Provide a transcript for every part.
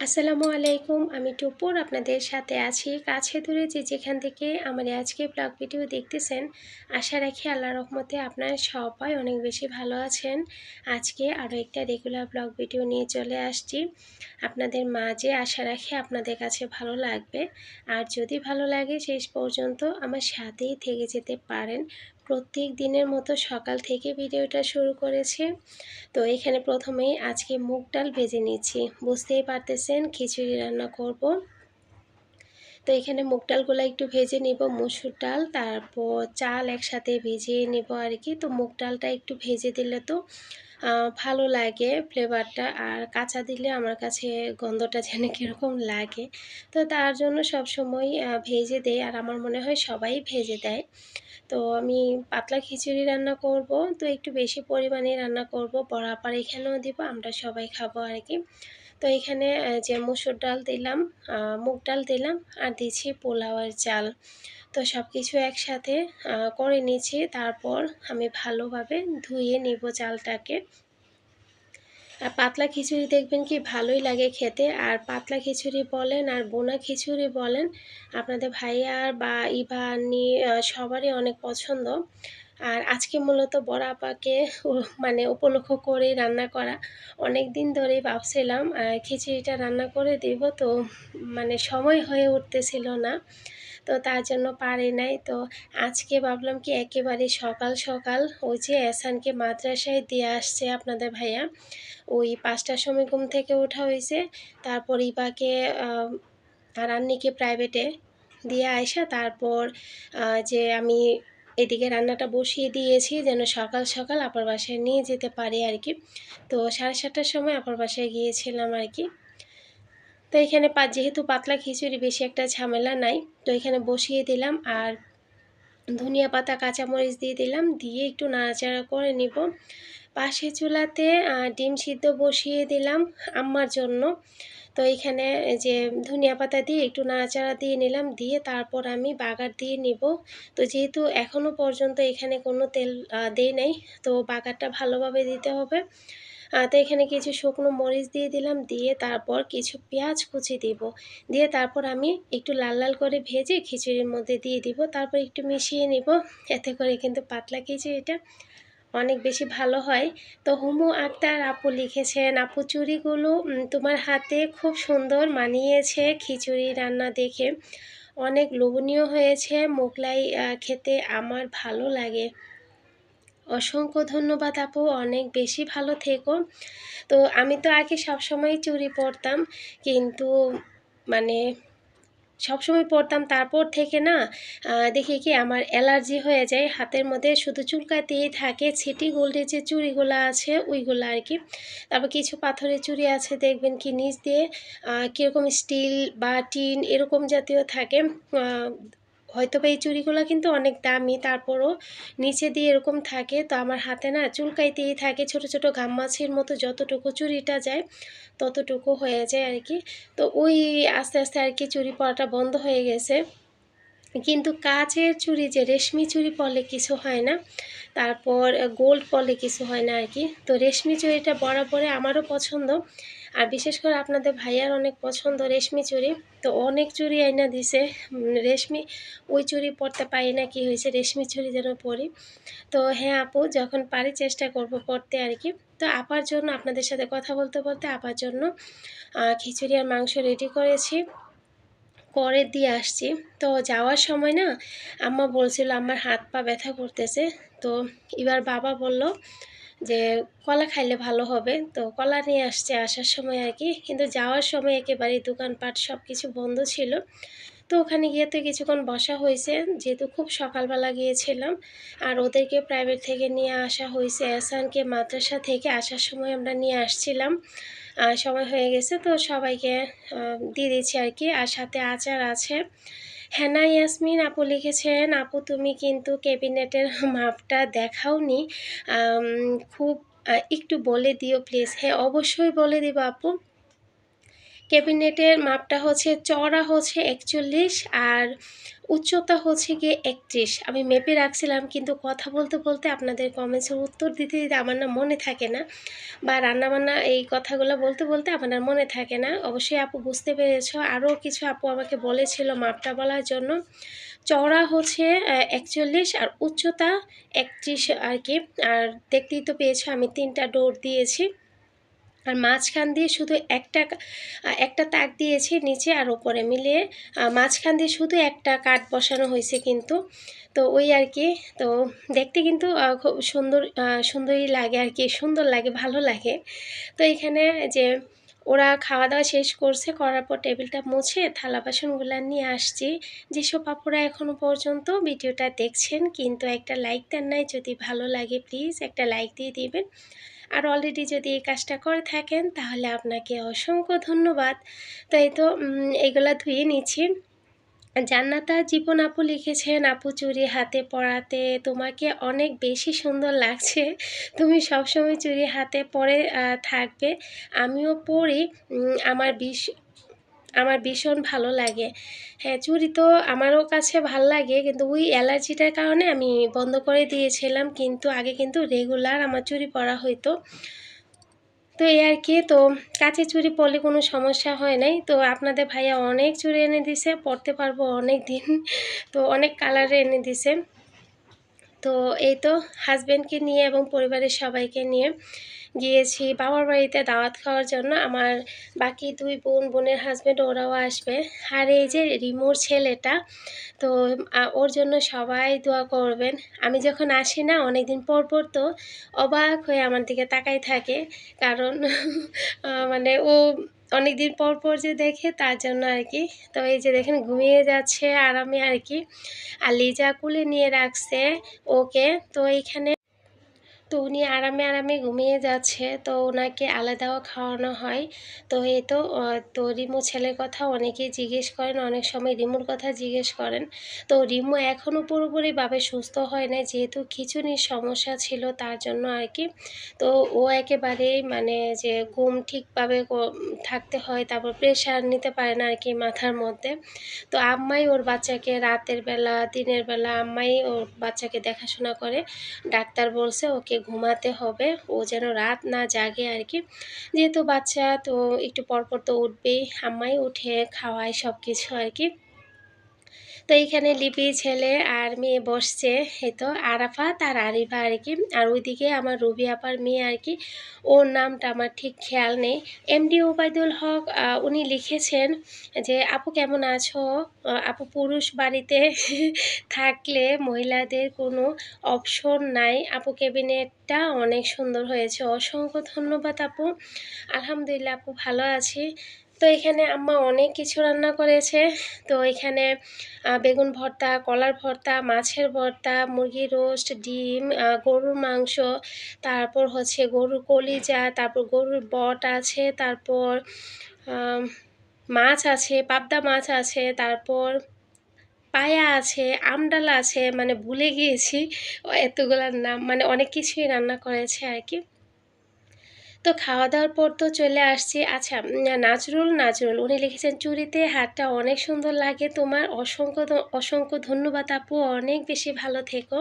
আসসালামু আলাইকুম, আমি টুপুর আপনাদের সাথে আছি কাছে দূরে যে যেখান থেকে আমার আজকে ব্লগ ভিডিও দেখতেছেন। আশা রাখি আল্লাহ রহমতে আপনার সবাই অনেক বেশি ভালো আছেন। আজকে আরও একটা রেগুলার ব্লগ ভিডিও নিয়ে চলে আসছি। আপনাদের মাঝে আশা রাখি আপনাদের কাছে ভালো লাগবে। আর যদি ভালো লাগে শেষ পর্যন্ত আমার সাথেই থেকে যেতে পারেন। প্রত্যেক দিনের মতো সকাল থেকে ভিডিওটা শুরু করেছি। তো এখানে প্রথমেই আজকে মুগ ডাল ভেজে নিয়েছি বুঝতেই পারতেছেন, খিচুড়ি রান্না করব। তো এখানে মুগ ডালগুলো একটু ভেজে নিব, মসুর ডাল, তারপর চাল একসাথে ভেজে নেব আর কি। তো মুগ ডালটা একটু ভেজে দিলে তো ভালো লাগে ফ্লেভারটা আর কাঁচা দিলে আমার কাছে গন্ধটা যেন কীরকম লাগে। তো তার জন্য সব সময় ভেজে দেয় আর আমার মনে হয় সবাই ভেজে দেয়। তো আমি পাতলা খিচুড়ি রান্না করব, তো একটু বেশি পরিমাণে রান্না করব বরাবর এখানেও দেবো, আমরা সবাই খাব আর কি। তো এখানে যে মুসুর ডাল দিলাম মুগ ডাল দিলাম আর দিচ্ছি পোলাওয়ের চাল। তো সব কিছু একসাথে করে নিয়েছি। তারপর আমি ভালোভাবে ধুয়ে নিব চালটাকে। আর পাতলা খিচুড়ি দেখবেন কি ভালোই লাগে খেতে। আর পাতলা খিচুড়ি বলেন আর বোনা খিচুড়ি বলেন, আপনাদের ভাইয়ার বা ইভানি সবারই অনেক পছন্দ। আর আজকে মূলত বড় আপাকে মানে উপলক্ষ করে রান্না করা। অনেক দিন ধরেই ভাবছিলাম খিচুড়িটা রান্না করে দেব তো মানে সময় হয়ে উঠতেছিল না, তো তার জন্য পারে নাই। তো আজকে ভাবলাম কি একেবারে সকাল সকাল ওই যে এসানকে মাদ্রাসায় দিয়ে আসছে আপনাদের ভাইয়া। ওই পাঁচটার সময় ঘুম থেকে ওঠা হয়েছে, তারপর ইবাকে আর আন্নিকে প্রাইভেটে দিয়ে আয়সা তারপর যে আমি এদিকে রান্নাটা বসিয়ে দিয়েছি যেন সকাল সকাল আপার বাসায় নিয়ে যেতে পারি আর কি। তো সাড়ে সাতটার সময় আপার বাসায় গিয়েছিলাম আর কি। তো এখানে পা, যেহেতু পাতলা খিচুড়ি, বেশি একটা ঝামেলা নাই। তো এখানে বসিয়ে দিলাম আর ধনিয়া পাতা, কাঁচামরিচ দিয়ে দিলাম, দিয়ে একটু নাড়াচাড়া করে নিব। পাশে চুলাতে ডিম সিদ্ধ বসিয়ে দিলাম আম্মার জন্য। তো এইখানে যে ধনিয়া পাতা দিয়ে একটু নাড়াচাড়া দিয়ে নিলাম, দিয়ে তারপর আমি বাগার দিয়ে নিব। তো যেহেতু এখনও পর্যন্ত এখানে কোনো তেল দেই নাই, তো বাগারটা ভালোভাবে দিতে হবে। তো এখানে কিছু শুকনো মরিচ দিয়ে দিলাম, দিয়ে তারপর কিছু পেঁয়াজ কুচি দিব। দিয়ে তারপর আমি একটু লাল লাল করে ভেজে খিচুড়ির মধ্যে দিয়ে দিব। তারপর একটু মিশিয়ে নিব। এতে করে কিন্তু পাতলা খিচুড়িটা অনেক বেশি ভালো হয়। তো হুমু আক্তার আপু লিখেছেন, আপু চুরিগুলো তোমার হাতে খুব সুন্দর মানিয়েছে খিচুড়ি রান্না দেখে। অনেক লোভনীয় হয়েছে, মোগলাই খেতে আমার ভালো লাগে। অসংখ্য ধন্যবাদ আপু, অনেক বেশি ভালো থেকো। তো আমি তো আগে সবসময় চুরি পরতাম, কিন্তু মানে সবসময় পরতাম তারপর থেকে না দেখি কি আমার অ্যালার্জি হয়ে যায়। হাতের মধ্যে শুধু চুলকাতেই থাকে, ছিটি গোল্ডের যে চুড়িগুলো আছে, ওইগুলো আর কি। তারপর কিছু পাথরের চুড়ি আছে, দেখবেন কি নিচ দিয়ে কীরকম স্টিল বা টিন এরকম জাতীয় থাকে। হয়তো বা এই চুড়িগুলো কিন্তু অনেক দামি, তারপরও নিচে দিয়ে এরকম থাকে। তো আমার হাতে না চুলকাইতেই থাকে, ছোট ছোট গাম্মাছির মতো যতটুকু চুড়িটা যায় ততটুকু হয়ে যায় আর কি তো ওই আস্তে আস্তে আর কি চুরি পরাটা বন্ধ হয়ে গেছে। কিন্তু কাচের চুড়ি যে রেশমি চুড়ি পরলে কিছু হয় না, তারপর গোল্ড পরলে কিছু হয় না আর কি তো রেশমি চুড়িটা বরাবরে আমারও পছন্দ, আর বিশেষ করে আপনাদের ভাইয়ার অনেক পছন্দ রেশমি চুড়ি। তো অনেক চুড়ি আইনা দিছে। রেশমি, ওই চুড়ি পরতে পারি না, কি হয়েছে? রেশমি চুড়ি যেন পরি তো হ্যাঁ আপু, যখন পারি চেষ্টা করব পড়তে আর কি। তো আপার জন্য আপনাদের সাথে কথা বলতে বলতে আপার জন্য খিচুড়ি আর মাংস রেডি করেছি। করে দিয়ে আসছি। তো যাওয়ার সময় না, আম্মা বলছিল, আমার হাত পা ব্যথা করতেছে। তো এবার বাবা বলল যে কলা খাইলে ভালো হবে। তো কলা নিয়ে আসছে আসার সময় আর কি। কিন্তু যাওয়ার সময় একেবারে দোকানপাট সব কিছু বন্ধ ছিল। তো ওখানে গিয়ে তো কিছুক্ষণ বসা হয়েছে। যেহেতু খুব সকালবেলা গিয়েছিলাম। আর ওদেরকে প্রাইভেট থেকে নিয়ে আসা হয়েছে। এসানকে মাদ্রাসা থেকে আসার সময় আমরা নিয়ে আসছিলাম। সময় হয়ে গেছে। তো সবাইকে দিয়ে দিচ্ছি আর কি। আর সাথে আচার আছে। হ্যানা ইয়াসমিন, আপু লিখেছেন, আপু, তুমি কিন্তু ক্যাবিনেটের মাপটা দেখাওনি। খুব একটু বলে দিও, প্লিজ। হ্যাঁ অবশ্যই বলে দিব, আপু। ক্যাবিনেটের মাপটা হচ্ছে চওড়া হচ্ছে একচল্লিশ আর উচ্চতা হচ্ছে গিয়ে একত্রিশ। আমি মেপে রাখছিলাম, কিন্তু কথা বলতে বলতে আপনাদের কমেন্টসের উত্তর দিতে দিতে আমার না মনে থাকে না বা রান্নাবান্না এই কথাগুলো বলতে বলতে আর মনে থাকে না। অবশ্যই আপু বুঝতে পেরেছ। আরও কিছু আপু আমাকে বলেছিল মাপটা বলার জন্য। চওড়া হচ্ছে একচল্লিশ আর উচ্চতা একত্রিশ আর কি। আর দেখতেই তো পেয়েছ আমি তিনটা ডোর দিয়েছি। আর মাঝখান দিয়ে শুধু একটা একটা তাক দিয়েছি নিচে আর ওপরে মিলিয়ে মাঝখান দিয়ে শুধু একটা কাঠ বসানো হয়েছে কিন্তু। তো ওই আর কি, তো দেখতে কিন্তু খুব সুন্দর সুন্দরই লাগে আর কি, সুন্দর লাগে, ভালো লাগে। তো এখানে যে ওরা খাওয়া দাওয়া শেষ করছে, করার পর টেবিলটা মুছে থালা বাসনগুলো নিয়ে আসছি। যেসব আপুরা এখনও পর্যন্ত ভিডিওটা দেখছেন, কিন্তু একটা লাইক দেন নাই, যদি ভালো লাগে প্লিজ একটা লাইক দিয়ে দিবেন। আর অলরেডি যদি এই কাজটা করে থাকেন, তাহলে আপনাকে অসংখ্য ধন্যবাদ। তাই তো এগুলা ধুয়ে নিচ্ছি। জান্নাতা জীবন আপু লিখেছেন, আপু চুরি হাতে পরাতে তোমাকে অনেক বেশি সুন্দর লাগছে। তুমি সবসময় চুরি হাতে পরে থাকবে। আমিও পড়ি আমার বিষ, আমার ভীষণ ভালো লাগে। হ্যাঁ চুরি তো আমারও কাছে ভালো লাগে, কিন্তু ওই অ্যালার্জিটার কারণে আমি বন্ধ করে দিয়েছিলাম, কিন্তু আগে কিন্তু রেগুলার আমার চুরি পরা হইতো। তো এই আর কি, তো কাছে চুরি পরলে কোনো সমস্যা হয় নাই। তো আপনাদের ভাইয়া অনেক চুরি এনে দিছে, পরতে পারব অনেক দিন তো অনেক কালারে এনে দিছে। তো এই তো হাজব্যান্ডকে নিয়ে এবং পরিবারের সবাইকে নিয়ে গিয়েছি বাবার বাড়িতে দাওয়াত খাওয়ার জন্য। আমার বাকি দুই বোন, বোনের হাজব্যান্ড ওরাও আসবে। আর এই যে রিমোর ছেলেটা, তো ওর জন্য সবাই দোয়া করবেন। আমি যখন আসি না, অনেকদিন পর পর তো অবাক হয়ে আমার দিকে তাকাই থাকে। কারণ মানে ও অনেকদিন পর পর যে দেখে তার জন্য আর কি। তো এই যে দেখেন, ঘুমিয়ে যাচ্ছে আরামে আর কি। আর লিজা কুলে নিয়ে রাখছে ওকে। তো এইখানে তো উনি আরামে আরামে ঘুমিয়ে যাচ্ছে। তো ওনাকে আলাদাও খাওয়ানো হয়। তো এই তো তো রিমু ছেলের কথা অনেকেই জিজ্ঞেস করেন, অনেক সময় রিমুর কথা জিজ্ঞেস করেন। তো রিমু এখনও পুরোপুরিভাবে সুস্থ হয় না যেহেতু খিচুনির সমস্যা ছিল তার জন্য আর কি। তো ও একেবারেই মানে যে ঘুম ঠিকভাবে থাকতে হয়, তারপর প্রেশার নিতে পারে না আর কি মাথার মধ্যে। তো আম্মাই ওর বাচ্চাকে রাতের বেলা, দিনের বেলা আম্মাই ওর বাচ্চাকে দেখাশোনা করে। ডাক্তার বলছে ওকে ঘুমাতে হবে। ও যেন রাত না জাগে আর কি যেহেতু বাচ্চা, তো একটু পরপর তো উঠবেই। আম্মাই উঠে খাওয়ায় সব কিছু আর কি তো এইখানে লিপি ছেলে আর মেয়ে বসছে, এই তো আরাফাত আর আরিফা আর কি। আর ওইদিকে আমার রবি আপার মেয়ে আর কি, ওর নামটা আমার ঠিক খেয়াল নেই। এমডি ওবায়দুল হক উনি লিখেছেন যে, আপু কেমন আছো? আপু পুরুষ বাড়িতে থাকলে মহিলাদের কোনো অপশন নাই। আপু ক্যাবিনেটটা অনেক সুন্দর হয়েছে। অসংখ্য ধন্যবাদ আপু। আলহামদুলিল্লাহ আপু ভালো আছি। তো এখানে আম্মা অনেক কিছু রান্না করেছে। তো এখানে বেগুন ভর্তা, কলার ভর্তা, মাছের ভর্তা, মুরগির রোস্ট, ডিম গরুর মাংস, তারপর হচ্ছে গরুর কলিজা, তারপর গরুর বট আছে, তারপর মাছ আছে, পাবদা মাছ আছে, তারপর পায়া আছে আমডালা আছে মানে ভুলে গিয়েছি। এতগুলার নাম মানে অনেক কিছুই রান্না করেছে আর কি। তো খাওয়া দাওয়ার পর তো চলে আসছি। আচ্ছা নাজরুল নাজরুল, উনি লিখেছেন, চুরিতে হাতটা অনেক সুন্দর লাগে। তোমার অসংখ্য অসংখ্য ধন্যবাদ আপু, অনেক বেশি ভালো থেকো।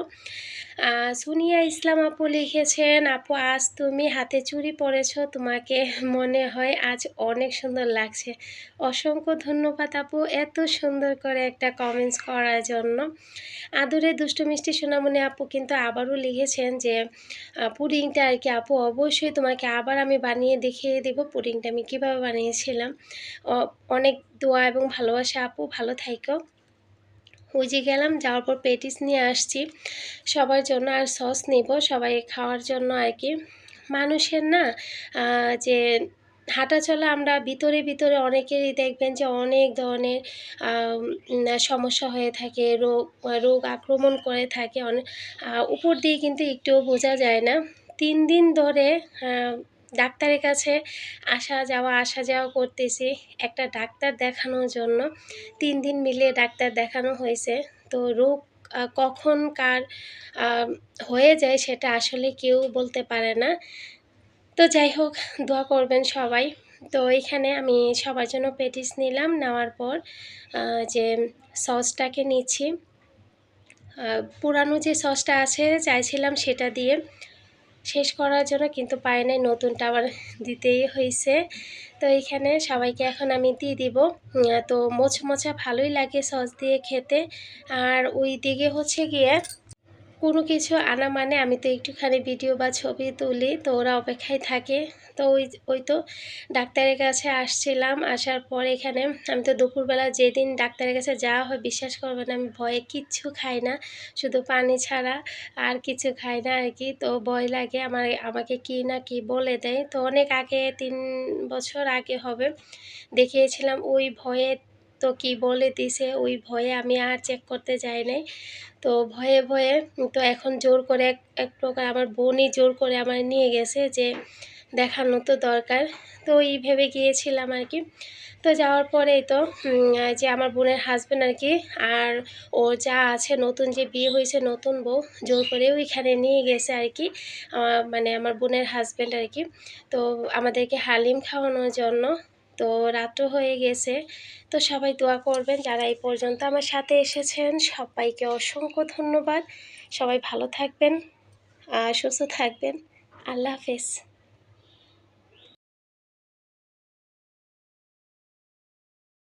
সুনিয়া ইসলাম আপু লিখেছেন, আপু, আজ তুমি হাতে চুরি পরেছ, তোমাকে মনে হয় আজ অনেক সুন্দর লাগছে। অসংখ্য ধন্যবাদ আপু, এত সুন্দর করে একটা কমেন্টস করার জন্য। আদরে দুষ্টু মিষ্টি সোনামণি আপু কিন্তু আবারও লিখেছেন যে পুডিংটা আর কি আপু, অবশ্যই তোমাকে আবার আমি বানিয়ে দেখিয়ে দেবো পুডিংটা আমি কীভাবে বানিয়েছিলাম। অনেক দোয়া এবং ভালোবাসা, আপু ভালো থাইকো। ওই গেলাম, যাওয়ার পর পেটিস নিয়ে আসছি। সবার জন্য আর সস নেব, সবাই খাওয়ার জন্য আর কি। মানুষের না যে হাঁটা চলা আমরা ভিতরে ভিতরে অনেকেরই দেখবেন যে অনেক ধরনের সমস্যা হয়ে থাকে, রোগ রোগ আক্রমণ করে থাকে। অনেক উপর দিয়ে কিন্তু একটুও বোঝা যায় না। তিন দিন ধরে ডাক্তারের কাছে আসা যাওয়া আসা যাওয়া করতেছি। একটা ডাক্তার দেখানোর জন্য। তিন দিন মিলে ডাক্তার দেখানো হয়েছে। তো রোগ কখন কার হয়ে যায় সেটা আসলে কেউ বলতে পারে না। তো যাই হোক, দোয়া করবেন সবাই। তো এখানে আমি সবার জন্য পেটিস নিলাম। নেওয়ার পর যে সসটাকে নিচ্ছি। পুরানো যে সসটা আছে, চাইছিলাম সেটা দিয়ে শেষ করার জন্য কিন্তু পাই নাই, নতুনটা আবার দিতেই হয়েছে তো এইখানে সবাইকে এখন আমি দিয়ে দিব। তো মোছ মোছা ভালোই লাগে সস দিয়ে খেতে। আর ওই দিকে হচ্ছে গিয়ে কোনো কিছু আনা মানে আমি তো একটুখানি ভিডিও বা ছবি তুলি, তো ওরা অপেক্ষায় থাকে। তো ওই ওই তো ডাক্তারের কাছে আসছিলাম, আসার পর এখানে আমি তো দুপুরবেলা যেদিন ডাক্তারের কাছে যাওয়া হয় বিশ্বাস করবেন আমি ভয়ে কিচ্ছু খাই না, শুধু পানি ছাড়া আর কিছু খাই না আর কি। তো ভয় লাগে আমার, আমাকে কি না কি বলে দেয়। তো অনেক আগে, তিন বছর আগে হবে, দেখিয়েছিলাম ওই ভয়ে তো কি বলে দিছে, ওই ভয়ে আমি আর চেক করতে যাই নাই। তো ভয়ে ভয়ে, তো এখন জোর করে এক এক প্রকার আমার বোনই জোর করে আমার নিয়ে গেছে যে দেখানো তো দরকার। তো ওই ভেবে গিয়েছিলাম আর কি। তো যাওয়ার পরেই তো যে আমার বোনের হাজব্যান্ড আর কি, আর ও যা আছে, নতুন যে বিয়ে হয়েছে, নতুন বউ, জোর করে ওইখানে নিয়ে গেছে আর কি মানে আমার বোনের হাজব্যান্ড আর কি। তো আমাদেরকে হালিম খাওয়ানোর জন্য তো রাতও হয়ে গেছে। তো সবাই দোয়া করবেন যারা এই পর্যন্ত আমার সাথে এসেছেন। সবাইকে অসংখ্য ধন্যবাদ। সবাই ভালো থাকবেন সুস্থ থাকবেন। আল্লাহ হাফেজ।